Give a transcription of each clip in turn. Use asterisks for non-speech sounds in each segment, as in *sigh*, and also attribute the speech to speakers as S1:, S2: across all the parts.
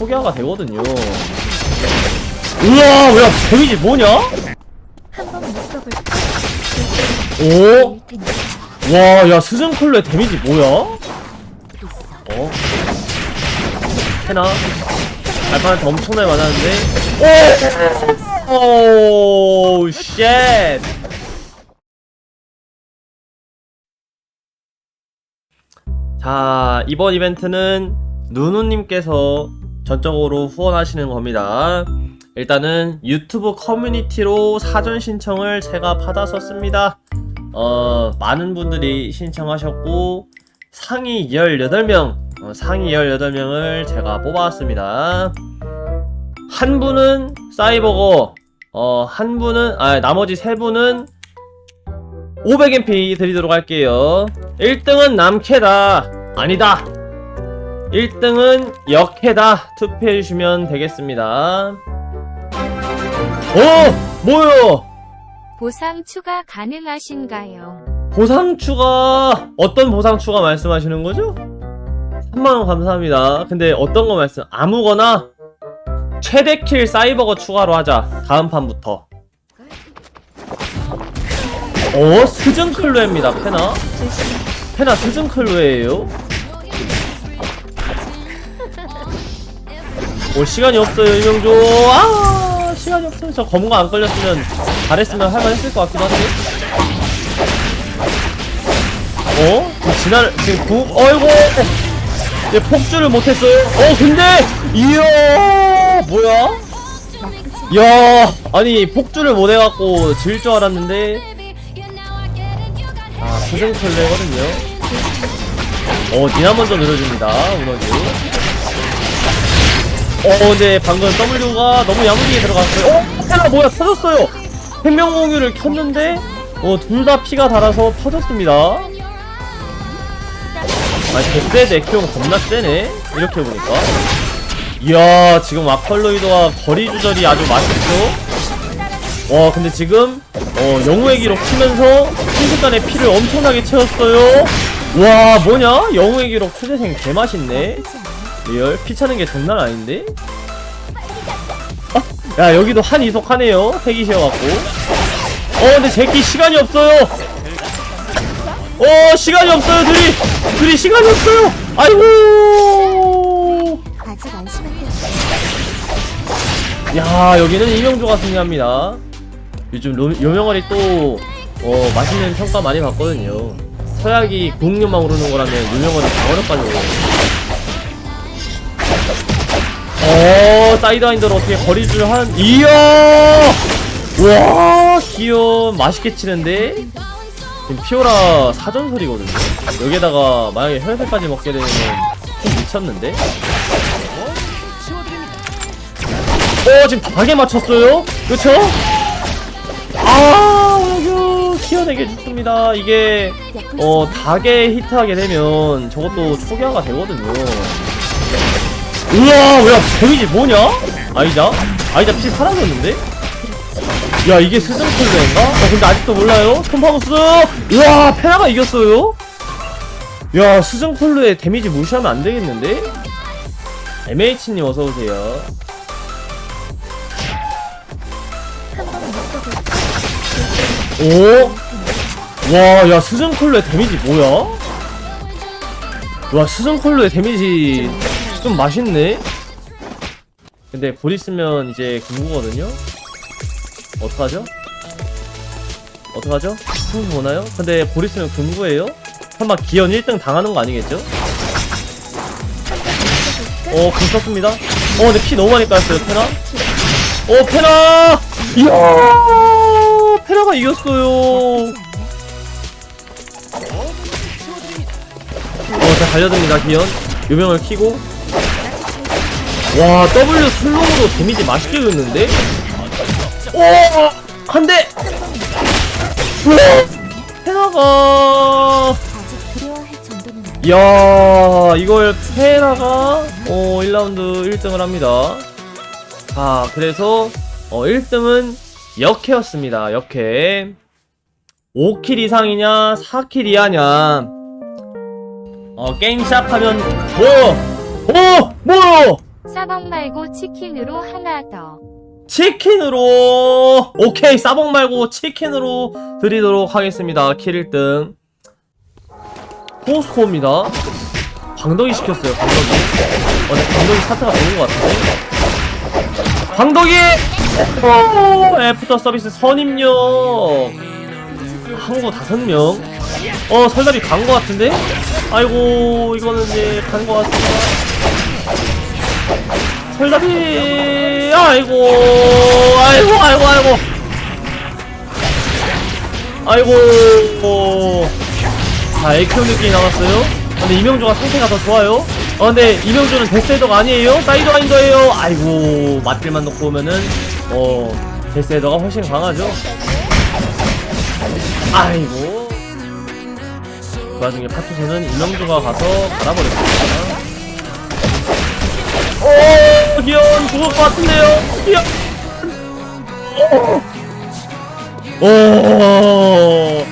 S1: 초기화가 되거든요. 우와, 뭐야, 데미지 뭐냐?
S2: 한번 묶어볼까?
S1: 오? 와, 야, 스즌클로의 데미지 뭐야? 어? 해나? 알파한테 엄청나게 맞았는데? 오! 오, 쉣! 자, 이번 이벤트는 누누님께서 전적으로 후원하시는 겁니다. 일단은 유튜브 커뮤니티로 사전 신청을 제가 받았었습니다. 어, 많은 분들이 신청하셨고, 상위 18명, 어, 상위 18명을 제가 뽑아왔습니다. 한 분은 사이버거, 어, 한 분은, 아, 나머지 세 분은 500MP 드리도록 할게요. 1등은 남캐다. 아니다. 1등은 역캐다. 투표해주시면 되겠습니다. 어! 뭐요?
S2: 보상 추가 가능하신가요?
S1: 보상 추가 어떤 보상 추가 말씀하시는 거죠? 3만원 감사합니다 근데 어떤 거 말씀 아무거나 최대 킬 사이버거 추가로 하자 다음 판부터 어? 스즌클루에입니다 페나 페나 스즌클루에예요 오 시간이 없어요 이명조. 아 시간이 없어요 저 검거 안 걸렸으면 잘했으면 할만했을 것 같기도 한데. 어? 지난 지금 구 어이구! 얘 폭주를 못했어요. 어 근데 이야 뭐야? 야 아니 폭주를 못해갖고 질 줄 알았는데. 아 수정 플레이거든요. 어 니나 먼저 늘어줍니다 우너지 어 근데 방금 W가 너무 야무지게 들어갔어요. 어? 테라 뭐야 터졌어요. 생명공유를 켰는데 어둘 다 피가 달아서 터졌습니다. 아 개쎄 에키용 겁나 세네. 이렇게 보니까. 이야 지금 아펄로이드와 거리 조절이 아주 맛있죠 와 근데 지금 어 영웅의 기록 치면서 순식간에 피를 엄청나게 채웠어요. 와 뭐냐? 영웅의 기록 초대생 개맛있네 리얼? 피 차는 게 장난 아닌데? 아, 야 여기도 한 이속하네요. 세기시여갖고. 어 근데 제끼 시간이 없어요. 어 시간이 없어요 둘이. 둘이 시간이 없어요. 아이고. 야 여기는 이명조가 승리합니다. 요즘 로, 요명월이 또 어, 맛있는 평가 많이 받거든요. 서약이 국육만 오르는 거라면 유명월이 다 어렵가지고 어 사이드하인더로 어떻게 거리줄 한 이야! 와 귀여워 맛있게 치는데? 지금 피오라 사전설이거든요. 여기에다가 만약에 혈색까지 먹게 되면 좀 미쳤는데? 어 지금 닭에 맞췄어요? 그쵸? 아 키워내게 좋습니다. 이게 어 닭에 히트하게 되면 저것도 초기화가 되거든요 우와 뭐야 데미지 뭐냐? 아이자? 아이자 피 사라졌는데? 야 이게 스승클레인가? 어 근데 아직도 몰라요? 톰파우스 우와 페나가 이겼어요? 야 스승클루의 데미지 무시하면 안 되겠는데? MH님 어서오세요? 오? 와, 야, 스즌 콜로의 데미지 뭐야? 와, 스즌 콜로의 데미지 좀 맛있네? 근데 곧 있으면 이제 금구거든요? 어떡하죠? 어떡하죠? 승부 보나요? 근데 곧 있으면 금구예요? 설마 기현 1등 당하는 거 아니겠죠? 어, 금 썼습니다. 어, 근데 피 너무 많이 까였어요, 페나? 어, 페나! 이야! 페나가 이겼어요. 어, 자, 달려듭니다, 기현. 요명을 키고. 와, W 슬로우로 데미지 맛있게 줬는데? 오! 한 대! 우와! 페나가.
S2: 아직 두려워할 정도는 아니야.
S1: 이야 이걸 페라가 어 1라운드 1등을 합니다 아 그래서 어 1등은 역해였습니다 역해 5킬 이상이냐 4킬 이하냐 어 게임 시작하면 뭐? 어? 뭐야?
S2: 싸방 말고 치킨으로 하나 더.
S1: 치킨으로! 오케이 싸봉 말고 치킨으로 드리도록 하겠습니다. 킬 1등. 포스코입니다. 광덕이 시켰어요 광덕이. 어 근데 광덕이 사태가 되는 것 같은데? 광덕이! 어, 애프터 서비스 선입력 한국어 다섯 명어 설날이 간 것 같은데? 아이고 이거는 이제 간 것 같습니다 설날이 아이고 아이고 아이고 아이고. 아이고. 자 에이큐 느낌이 남았어요. 근데 이명조가 상태가 더 좋아요. 어 근데 이명조는 데스헤더가 아니에요? 사이드 와인더예요? 아이고 맞들만 놓고 오면은 어 데스헤더가 훨씬 강하죠. 아이고. 그 와중에 파투소는 이명조가 가서 갈아버렸습니다. 오, 기현 죽을 것 같은데요. 기현. 오. 오.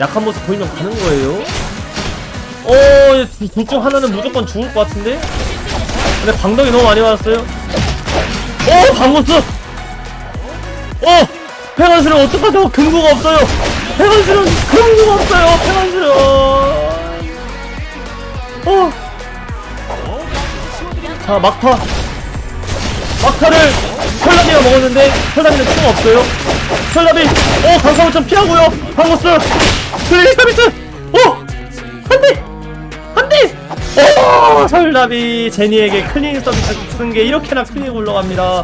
S1: 약한 모습 보이면 가는 거예요. 오, 둘 중 하나는 무조건 죽을 것 같은데. 근데 광덕이 너무 많이 맞았어요. 오, 방구스. 오, 팽원수는 어떡하죠? 근거가 없어요. 팽원수는 근거가 없어요. 팽원수는. 어. 자 막타. 막타를 설라비가 먹었는데 설라비는 수가 없어요. 설라비 오 강성을 좀 피하고요. 방고스. 클리닉 서비스. 오 안돼 안돼 오 설라비 제니에게 클리닉 서비스 쓴 게 이렇게나 클리닉 올라갑니다.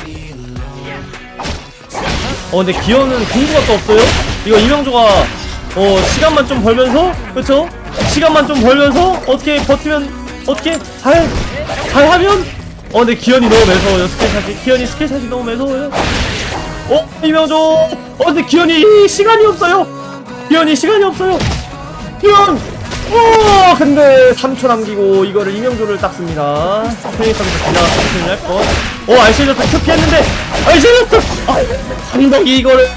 S1: 어 근데 기어는 궁금한 거 없어요? 이거 이명조가 어 시간만 좀 벌면서? 그쵸? 시간만 좀 벌면서 어떻게 버티면 어떻게 잘 잘 하면? 어 근데 기현이 너무 매서워요. 스킬샷이 기현이 스킬샷이 너무 매서워요. 어? 이명조! 어 근데 기현이 시간이 없어요. 기현이 시간이 없어요. 기현! 어 근데 3초 남기고 이거를 이명조를 땄습니다. 스페이스에서 지나가서 스킬을 할뻔어 알실러스 큐 피했는데 알실러스 아 상덕이 이거를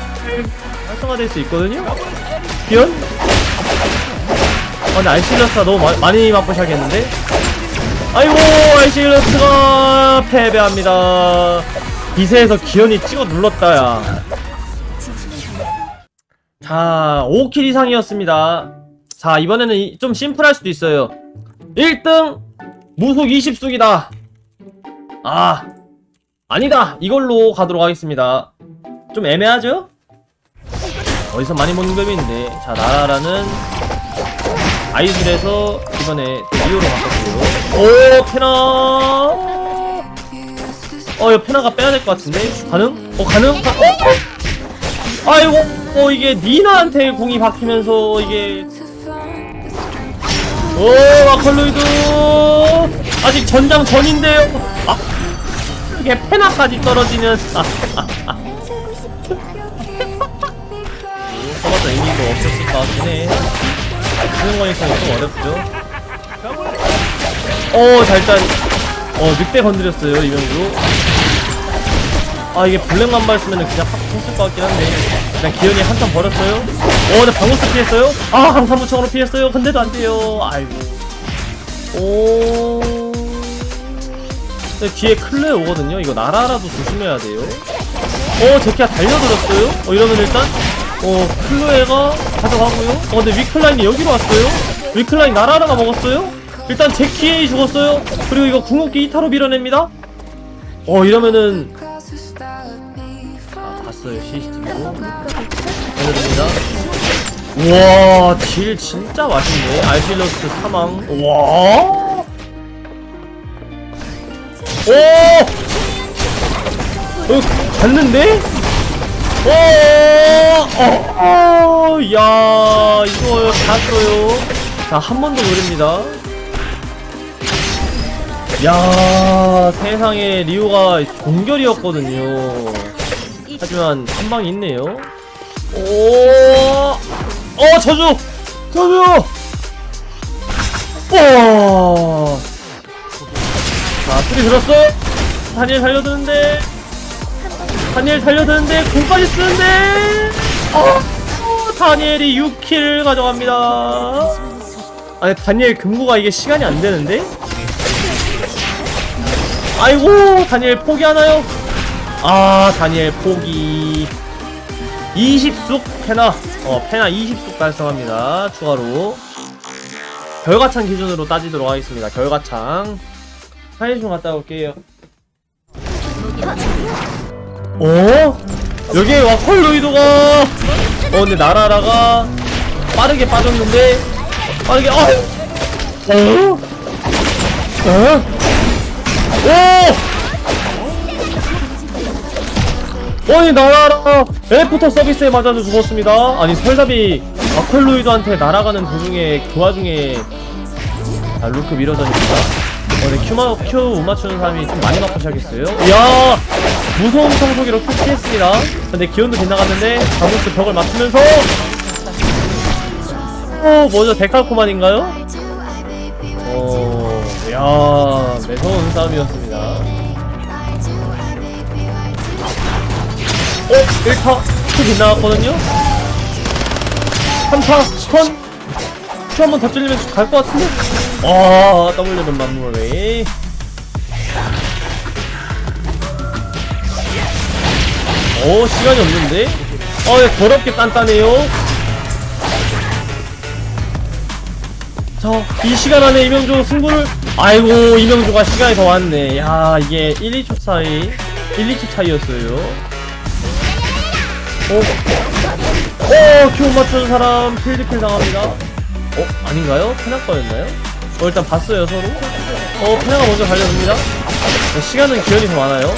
S1: 활성화될 수 있거든요? 기현? 어 근데 알실러스가 너무 마, 많이 맛보셔야겠는데 아이고 알실러스가 패배합니다 기세에서 기현이 찍어 눌렀다 야 자, 5킬 이상이었습니다. 자, 이번에는 이- 좀 심플할 수도 있어요. 1등, 무속 20숙이다. 아, 아니다. 이걸로 가도록 하겠습니다. 좀 애매하죠? 어디서 많이 보는 금인데. 자, 나라라는 아이들에서 이번에 또 리오로 바꿨고요. 오, 페나. 어, 이거 페나가 빼야 될 것 같은데? 가능? 어, 가능? 가- 어? 아이고, 어, 이게 니나한테 공이 박히면서 이게. 오, 마컬로이드! 아직 전장 전인데요? 아, 이게 페나까지 떨어지는. 아, *laughs* 아, 아. 써봤자 의미도 없었을 것 같긴 해. 쓰는 거니까 좀 어렵죠. 어, 자, 일단, 어, 늑대 건드렸어요, 이명주. 아 이게 블랙만 봤으면 그냥 팍 했을 것 같긴 한데. 일단 기현이 한턴 버렸어요. 어 근데 방구스 피했어요? 아 강사무청으로 피했어요. 근데도 안 돼요. 아이고. 오. 근데 뒤에 클레 오거든요. 이거 나라라도 조심해야 돼요. 어 제키가 달려들었어요? 어 이러면 일단 어 클레가 가져가고요. 어 근데 위클라인이 여기로 왔어요. 위클라인 나라라가 먹었어요. 일단 제키에 죽었어요. 그리고 이거 궁극기 2타로 밀어냅니다. 어 이러면은 아, 봤어요. CCTV로. 알려드립니다. 우와 딜 진짜 맛있네. 알실러스 사망. 와. 오! 어, 갔는데? 오! 어, 어, 야, 이거 갔어요. 자, 한 번 더 노립니다. 야, 세상에 리오가 종결이었거든요. 하지만 한 방이 있네요. 오, 어 저주, 저주. 와. 자, 수리 들었어. 다니엘 달려드는데, 다니엘 달려드는데 공까지 쓰는데. 어, 다니엘이 6킬 가져갑니다. 아니 다니엘 금고가 이게 시간이 안 되는데? 아이고 다니엘 포기하나요? 아 다니엘 포기 20쑥 페나 어 페나 20쑥 달성합니다 추가로 결과창 기준으로 따지도록 하겠습니다 결과창 파일 좀 갔다 올게요 어? 여기에 와컬로이도가 어 근데 나라라가 빠르게 빠졌는데 빠르게 아 어? 어? 오! 아니 나라라 엘프터 서비스에 맞아서 죽었습니다 아니 설답이 아컬로이드한테 날아가는 도중에 그 와중에 아 루크 밀어다닙니다 어, 근데 큐 마, 큐못 맞추는 사람이 좀 많이 맞고 시작했어요 이야 무서운 청소기로 큐 피했습니다 근데 기온도 빗나갔는데 바무스 벽을 맞추면서 어 뭐죠 데칼코만인가요? 어, 야, 매서운 싸움이었습니다. 어, 1타, 큐 빗나갔거든요? 3타, 스턴? 큐 한번 더 찔리면 갈 것 같은데? 아, W는 마무리. 어, 시간이 없는데? 어, 예, 더럽게 단단해요. 자, 이 시간 안에 이명주 승부를 아이고 이명주가 시간이 더 왔네. 야 이게 1, 2초 차이, 1, 2초 차이였어요. 어, 어, 큐 맞춘 사람 필드킬 당합니다. 어, 아닌가요? 페나꺼였나요? 어, 일단 봤어요 서로. 어, 페나가 먼저 달려듭니다. 어, 시간은 기현이 더 많아요.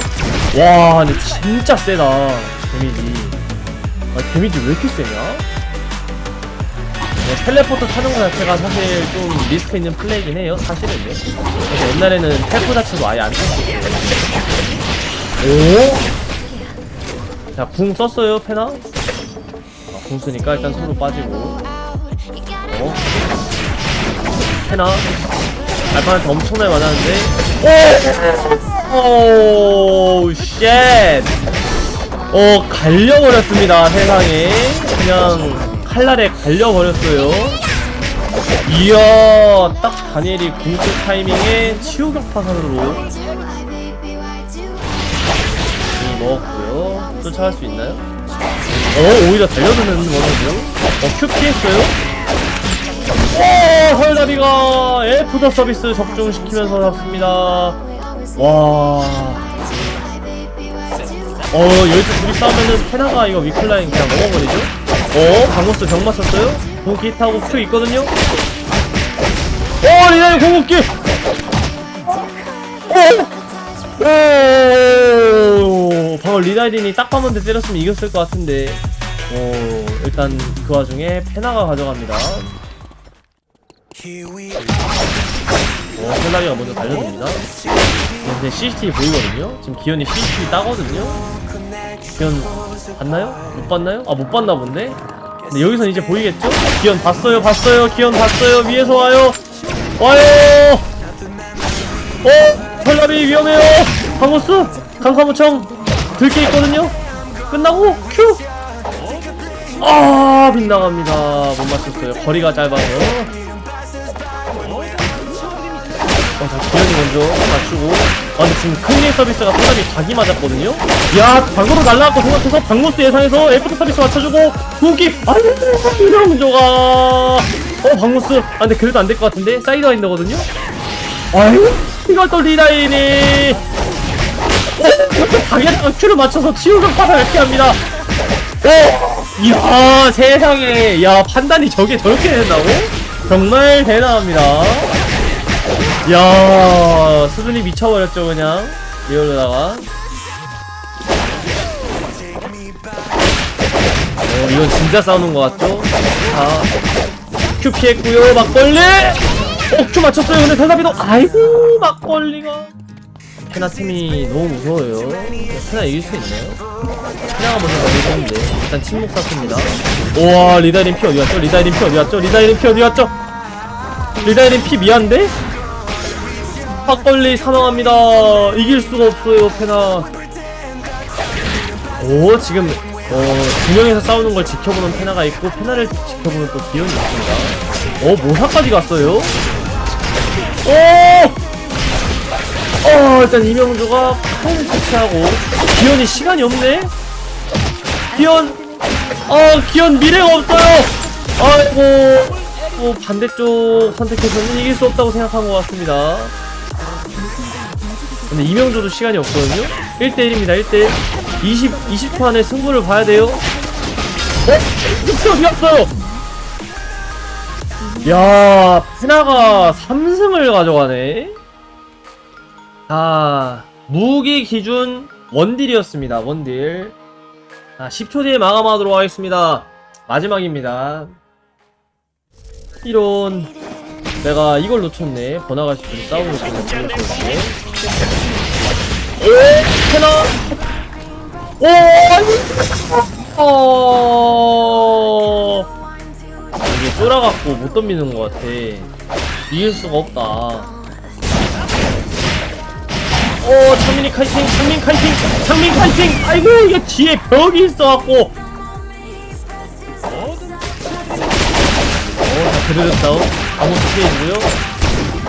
S1: 와, 근데 진짜 세다 데미지. 아, 데미지 왜 이렇게 세냐? 네, 텔레포트 타는 거 자체가 사실 좀 리스크 있는 플레이긴 해요, 사실은요. 그래서 옛날에는 텔포 자체도 아예 안 썼었어요. 오? 자, 궁 썼어요, 페나? 아, 궁 쓰니까 일단 서로 빠지고. 어? 페나? 알파한테 엄청나게 맞았는데. 오! 오, 쉣! 어, 갈려버렸습니다, 세상에. 그냥, 칼날에 갈려버렸어요. 이야, 딱 다니엘이 궁극 타이밍에 치유격 파산으로 이 먹었고요. 쫓아갈 수 있나요? 어, 오히려 달려드는 거거든요. 어, 큐 피 했어요? 오, 헐다비가 엘프더 서비스 적중시키면서 잡습니다. 와. 어, 여기서 둘이 싸우면은 페나가 이거 위클라인 그냥 넘어버리죠? 어, 방어스 병 맞췄어요? 공기 타고 큐 있거든요? 어, 리나이 공격기! 오! 오! 방금 리나이린이 딱 봐만데 때렸으면 이겼을 것 같은데. 어, 일단 그 와중에 페나가 가져갑니다. 어, 펠라리가 먼저 달려듭니다. 근데 CCTV 보이거든요? 지금 기현이 CCTV 따거든요? 기현 봤나요? 못 봤나요? 아, 못 봤나 본데? 근데 여기선 이제 보이겠죠? 기현 봤어요, 봤어요, 기현 봤어요, 위에서 와요! 와요! 어? 펠라리 위험해요! 강호스! 강카무청! 들게 있거든요? 끝나고 큐! 아, 빗나갑니다. 못 맞췄어요. 거리가 짧아서. 어, 자, 기현이 먼저 맞추고. 아, 근데 지금 큰일 서비스가 사람이 각이 맞았거든요? 야, 방으로 날라갔고 생각해서 방모스 예상해서 에프터 서비스 맞춰주고, 후기! 아유, 이런 문조가. 어, 방모스. 아, 근데 그래도 안 될 것 같은데? 사이드 와인더거든요? 아유, 이걸 또 리다인이. 어, 방에다가 큐를 맞춰서 치우격 파사 이렇게 합니다. 오! 이야, 세상에. 야, 판단이 저게 저렇게 된다고? 정말 대단합니다. 야 수준이 미쳐버렸죠 그냥 리얼로다가 어 이건 진짜 싸우는 것 같죠? 자큐 피했고요 막걸리 어큐 맞췄어요 근데 대답이도 아이고 막걸리가 페나 팀이 너무 무서워요 페나 이길 수 있나요? 페나가 먼저 걸리는데 일단 침묵 샀습니다 우와 리다이린 피 어디 갔죠? 리다이린 피 어디 갔죠? 리다이린 피 어디 갔죠? 리다이린 피 미안데? 팍걸리 사망합니다. 이길 수가 없어요, 페나. 오, 지금, 어, 두 명에서 싸우는 걸 지켜보는 페나가 있고, 페나를 지켜보는 또 기현이 있습니다. 어, 모사까지 갔어요? 오! 어 일단 이명주가 칼을 채취하고 기현이 시간이 없네 기현 어 기현 미래가 없어요 아이고 뭐 반대쪽 선택해서는 이길 수 없다고 생각한 것 같습니다 근데 이명조도 시간이 없거든요? 1대1입니다 1대1 20, 20초 안에 승부를 봐야 돼요. 어? 어디 갔어요? 야 페나가 3승을 가져가네. 자 무기 기준 원딜이었습니다 원딜. 자 10초 뒤에 마감하도록 하겠습니다. 마지막입니다. 이런 내가 이걸 놓쳤네. 번화가시 둘이 싸우고 있거든요 오 페나? 오 아니. 어 이게 쫄아갖고 못 덤비는 것 같아. 이길 수가 없다. 오 창민이 카이팅 창민 카이팅 창민 카이팅. 아이고 이게 뒤에 벽이 있어갖고. 어다 그르륵 싸움 아무것도 피해주고요.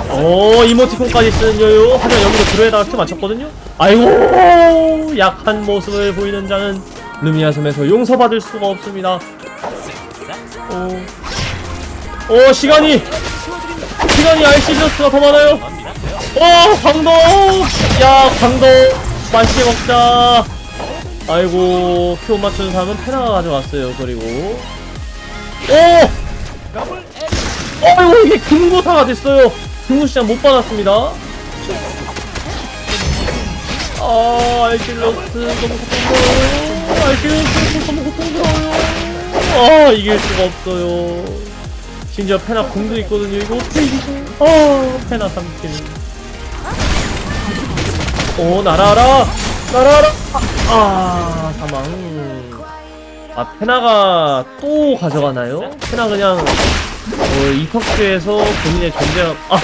S1: 오 이모티콘까지 쓰는 여유 하지만 여기도 드로에다가 키 맞췄거든요. 아이고 약한 모습을 보이는 자는 루미아 섬에서 용서받을 수가 없습니다. 오, 오 시간이 시간이 알시리어스가 더 많아요. 오 광동 야 광동 맛있게 먹자. 아이고 큐 맞추는 사람은 페나가 가져갔어요. 그리고. 오 어이구 이게 금고사가 됐어요. 금고시장 못 받았습니다. 아 알킬러스 너무 고통스러워요. 알킬러스 너무 고통스러워요. 아 이길 수가 없어요. 심지어 페나 공도 있거든요. 이거 어떻게 이기죠 아 페나 3킬. 오 날아라. 날아라. 아 사망. 아 페나가 또 가져가나요? 페나 그냥 어, 이턱주에서 본인의 존재 아!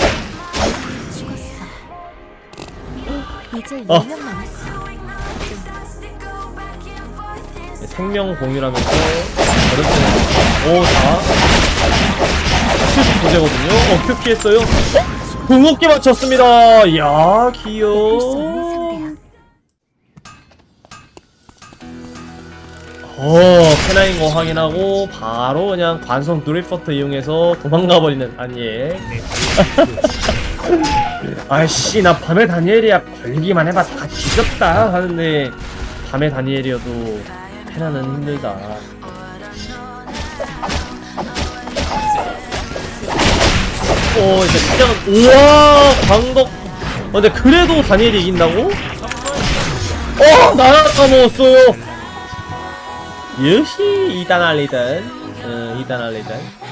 S3: 이제
S1: 어.
S3: 2년 남았어.
S1: 생명 공유라면서 어렵게 오자 큐 부재거든요. 어 큐 피 했어요. 어? 궁극기 맞췄습니다.
S3: 없는
S1: 귀여워 어 페나인 거 확인하고 바로 그냥 관성 드리퍼트 이용해서 도망가 버리는 아니에 *laughs* 아이씨 나 밤의 다니엘이야. 걸기만 해봐. 다 뒤졌다 하는데 밤의 다니엘이어도 페나는 힘들다. 오 이제 시작은 우와! 광덕. 어, 근데 그래도 다니엘이 이긴다고? 어 나라 까먹었어요 역시 2단 알리든 어, 2단 알리든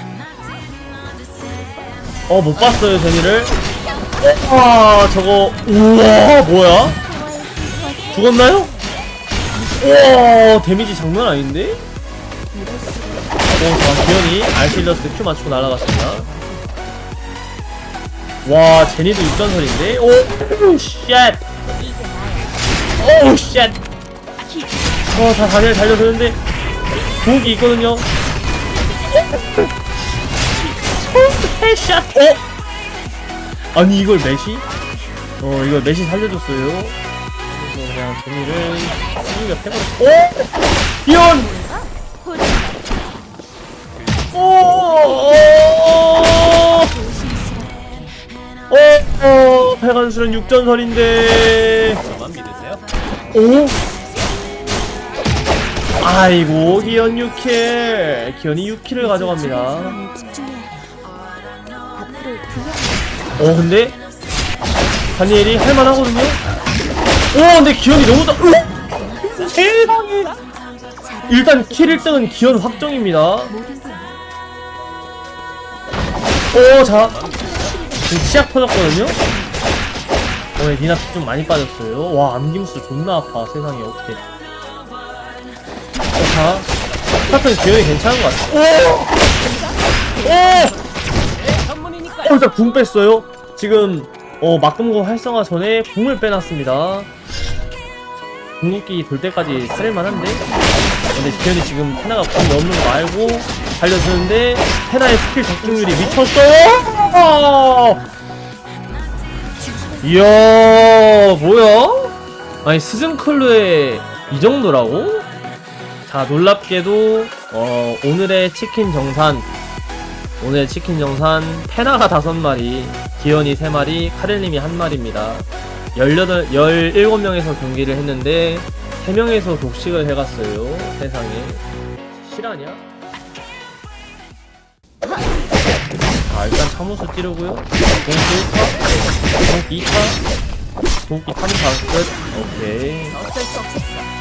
S1: 어 못 봤어요 전이를 와 저거 우와 뭐야 죽었나요? 우와 데미지 장난 아닌데? 오자 기현이 알실러스 큐 맞추고 날아갔습니다 와 제니도 6전설인데 오 쉣! 오 쉣! 어, 다 다니엘 달려드는데 부엌이 있거든요. 헤샷. 어? 아니 이걸 메시? 어 이걸 메시 살려줬어요. 그래서 그냥 재미를 승리가 패버렸어. 오! 비온! 오! 오! 오! 오! 패간술은 6전설인데. 오? 아이고 기현 6킬 기현이 6킬을 가져갑니다. 어 근데? 다니엘이 할만하거든요? 오 근데 기현이 너무 잘 오! 세상에! 일단 킬 1등은 기현 확정입니다. 오자. 지금 치약 터졌거든요? 어 네, 니나 피좀 많이 빠졌어요. 와 암김수 존나 아파 세상에. 어떻게 어, 자 스타트는 기현이 괜찮은 것 같아 오! 오! 어 일단 궁 뺐어요 지금 어 막금고 활성화 전에 궁을 빼놨습니다 궁극기 돌 때까지 쓸만한데 근데 기현이 지금 테나가 궁이 없는 거 알고 달려드는데 테나의 스킬 적중률이 미쳤어요 어! 이야 뭐야? 아니 스승클루에 이 정도라고? 자 놀랍게도 어, 오늘의 치킨 정산. 오늘 치킨 정산 페나가 다섯 마리 기현이 세 마리 카렐님이 한 마리입니다. 18, 17명에서 경기를 했는데 3명에서 독식을 해갔어요 세상에. 실화냐? 아 일단 참호수 찌르고요. 공수 1타 공기 2타 공기 3타 끝. 오케이.
S3: 어쩔 수 없었어.